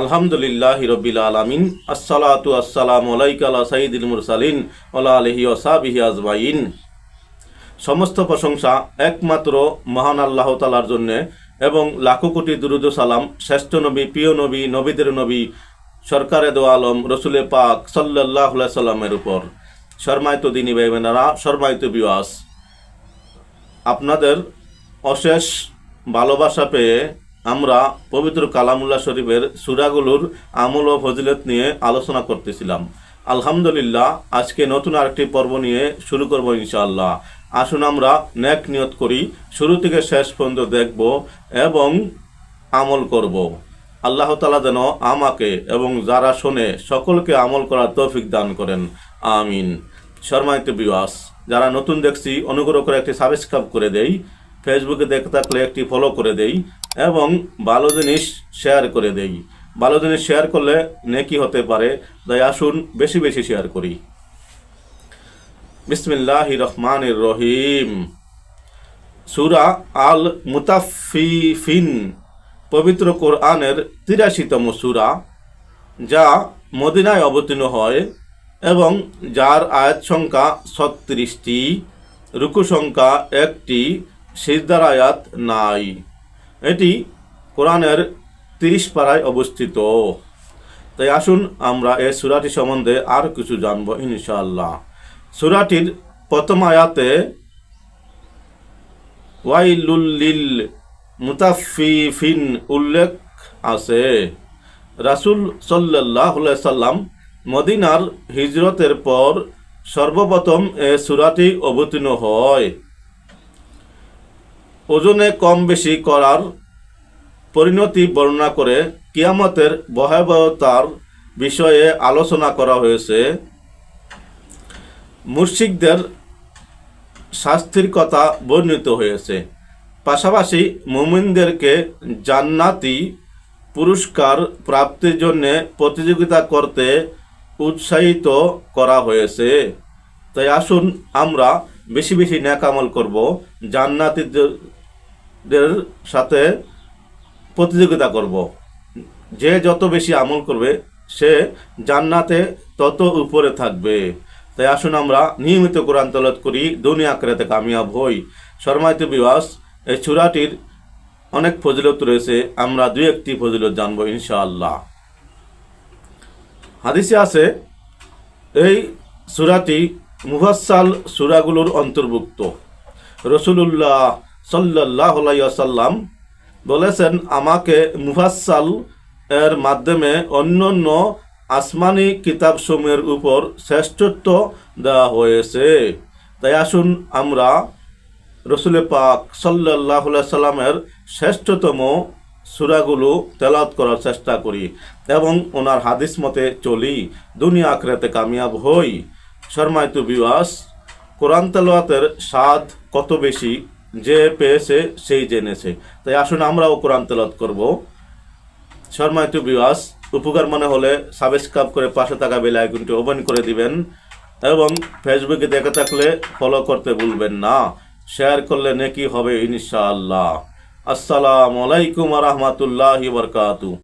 আলহামদুলিল্লাহ রবিল আলমিন, আসসালাতু আসসালাম আলাইকালা সাইদুল মুরসালিন ওলা আলহি ওসাবিহি আজমাইন। সমস্ত প্রশংসা একমাত্র মহান আল্লাহ তালার জন্যে এবং লাখো কোটি দুরুদ সালাম শ্রেষ্ঠ নবী, প্রিয় নবী, নবীদের নবী, সরকারে দো আলম, রসুলে পাক সাল্লাহ সাল্লামের উপর। শর্মায়িত দিনী বেবেনারা শর্মায়িত বিওয়াস। আপনাদের অশেষ ভালোবাসা পেয়ে আমরা পবিত্র কালামুল্লাহ শরীফের সুরাগুলোর আমল ও ফজিলত নিয়ে আলোচনা করতেছিলাম। আলহামদুলিল্লাহ, আজকে নতুন আরেকটি পর্ব নিয়ে শুরু করব ইনশাআল্লাহ। আসুন আমরা ন্যাক নিয়ত করি, শুরু থেকে শেষ পর্যন্ত দেখব এবং আমল করব। আল্লাহ তালা যেন আমাকে এবং যারা শোনে সকলকে আমল করার তৌফিক দান করেন। আমিন। শর্মায়িত বিওয়াস যারা নতুন দেখছি, অনুগ্রহ করে একটি সাবস্ক্রাইব করে দেই। ফেসবুকে দেখে থাকলে একটি ফলো করে দেই। এবং ভালো জিনিস শেয়ার করে দেই। ভালো জিনিস শেয়ার করলে নেকি হতে পারে, তাই আসুন বেশি বেশি শেয়ার করি। বিসমিল্লাহ রহমান রহিম। সুরা আল মুতাফিফিন পবিত্র কোরআনের তিরাশিতম সুরা, যা মদিনায় অবতীর্ণ হয় এবং যার আয়াত সংখ্যা ছত্রিশটি, রুকু সংখ্যা একটি, সিজদার আয়াত নাই। এটি কোরআনের তিরিশ পাড়ায় অবস্থিত। তাই আসুন আমরা এই সুরাটি সম্বন্ধে আর কিছু জানব ইনশাআল্লাহ। সুরাটির প্রথম আয়াতে ওয়াইলুল্লিল মুতাফিফিন উল্লেখ আছে। রাসুল সাল্লাহ সাল্লাম মদিনার হিজরতের পর সর্বপ্রথম এ সুরাটি অবতীর্ণ হয়। ওজনে কম বেশি করার পরিণতি বর্ণনা করে কিয়ামতের ভয়াবহতার বিষয়ে আলোচনা করা হয়েছে। মুর্শিকদের শাস্তির কথা বর্ণিত হয়েছে। পাশাপাশি মুমিনদেরকে জান্নাতি পুরস্কার প্রাপ্তির জন্য প্রতিযোগিতা করতে উৎসাহিত করা হয়েছে। তাই আসুন আমরা বেশি বেশি ন্যাকামল করব। জান্নাতিদের সাথে প্রতিযোগিতা করব। যে যত বেশি আমল করবে, সে জান্নাতে তত উপরে থাকবে। তাই আসুন আমরা নিয়মিত কোরআন তলত করি, দুনিয়া আখরাতে কামিয়াব হই। শর্মায়িত বিবাস এই চূড়াটির অনেক ফজিলত রয়েছে, আমরা দুই একটি ফজিলত জানব ইনশাআল্লাহ। হাদিসে আছে, এই সুরাটি মুফাসাল সুরাগুলোর অন্তর্ভুক্ত। রসুলুল্লাহ সাল্লাহ সাল্লাম বলেছেন, আমাকে মুফাসাল এর মাধ্যমে অন্যান্য আসমানি কিতাবসমূহের উপর শ্রেষ্ঠত্ব দেওয়া হয়েছে। তাই আসুন আমরা রসুলে পাক সাল্লাহ সাল্লামের শ্রেষ্ঠতম সুরাগুলো তেলাত করার চেষ্টা করি এবং ওনার হাদিস মতে চলি। দুনিয়া আখরাতে কামিয়াব হই। শর্মায়িত বিবাস কোরআন তেলাওয়াতের স্বাদ কত বেশি যে পেয়েছে সেই জেনেছে। তাই আসুন আমরাও কোরআন তেলাত করব। শর্মায়িত বিবাস উপকার মনে হলে সাবস্ক্রাইব করে পাশে থাকা বেল আইকনটি ওপেন করে দিবেন এবং ফেসবুকে দেখে থাকলে ফলো করতে ভুলবেন না। শেয়ার করলে নেকি হবে ইনশাআল্লাহ। আসসালামু আলাইকুম রহমতুল্লাহ বরকাতু